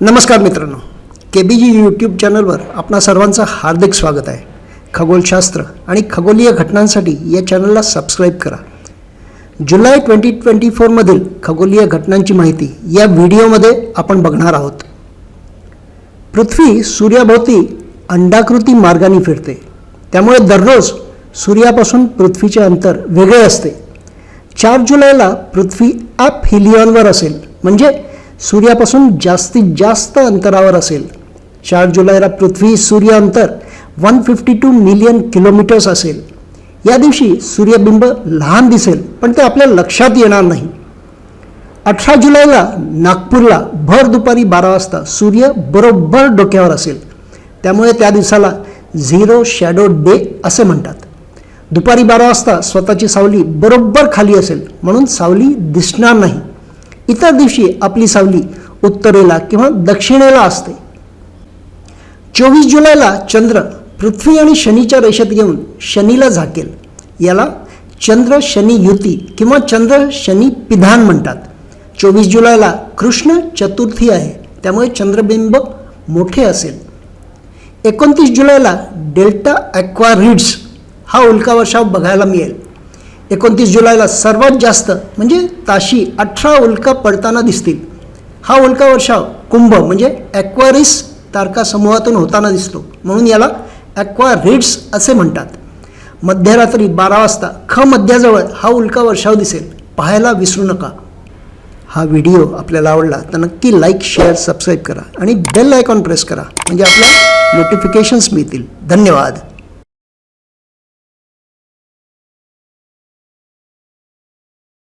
नमस्कार मित्रांनो. के बी जी यूट्यूब चॅनलवर आपणा सर्वांचं हार्दिक स्वागत आहे. खगोलशास्त्र आणि खगोलीय घटनांसाठी या चॅनलला सबस्क्राईब करा. जुलै ट्वेंटी ट्वेंटी फोरमधील खगोलीय घटनांची माहिती या व्हिडिओमध्ये आपण बघणार आहोत. पृथ्वी सूर्याभोवती अंडाकृती मार्गाने फिरते. त्यामुळे दररोज सूर्यापासून पृथ्वीचे अंतर वेगळे असते. चार जुलैला पृथ्वी ॲप हिलियॉनवर असेल. म्हणजे सूर्यापासून जास्तीत जास्त अंतरावर असेल. चार जुलैला पृथ्वी सूर्य अंतर one fifty two million kilometres असेल. या दिवशी सूर्यबिंब लहान दिसेल पण ते आपल्या लक्षात येणार नाही. अठरा जुलैला नागपूरला भर दुपारी बारा वाजता सूर्य बरोबर डोक्यावर असेल. त्यामुळे त्या दिवसाला झिरो शॅडो डे असे म्हणतात. दुपारी बारा वाजता स्वतःची सावली बरोबर खाली असेल म्हणून सावली दिसणार नाही. इतर दिवशी आपली सावली उत्तरेला किंवा दक्षिणेला असते. चोवीस जुलैला चंद्र पृथ्वी आणि शनीच्या रेषेत येऊन शनीला झाकेल. याला चंद्र शनी युती किंवा चंद्र शनी पिधान म्हणतात. चोवीस जुलैला कृष्ण चतुर्थी आहे त्यामुळे चंद्रबिंब मोठे असेल. एकोणतीस जुलैला डेल्टा ॲक्वारिड्स हा उल्कावर्षाव बघायला मिळेल. एकोणतीस जुलैला सर्वात जास्त म्हणजे ताशी अठरा उल्का पडताना दिसतील. हा उल्कावर्षाव कुंभ म्हणजे ॲक्वारिस तारकासमूहातून होताना दिसतो. म्हणून याला ॲक्वारिड्स असे म्हणतात. मध्यरात्री बारा वाजता ख मध्याजवळ हा उल्का वर्षाव दिसेल. पाहायला विसरू नका. हा व्हिडिओ आपल्याला आवडला तर नक्की लाईक शेअर सबस्क्राईब करा आणि बेल आयकॉन प्रेस करा म्हणजे आपल्याला नोटिफिकेशन्स मिळतील. धन्यवाद.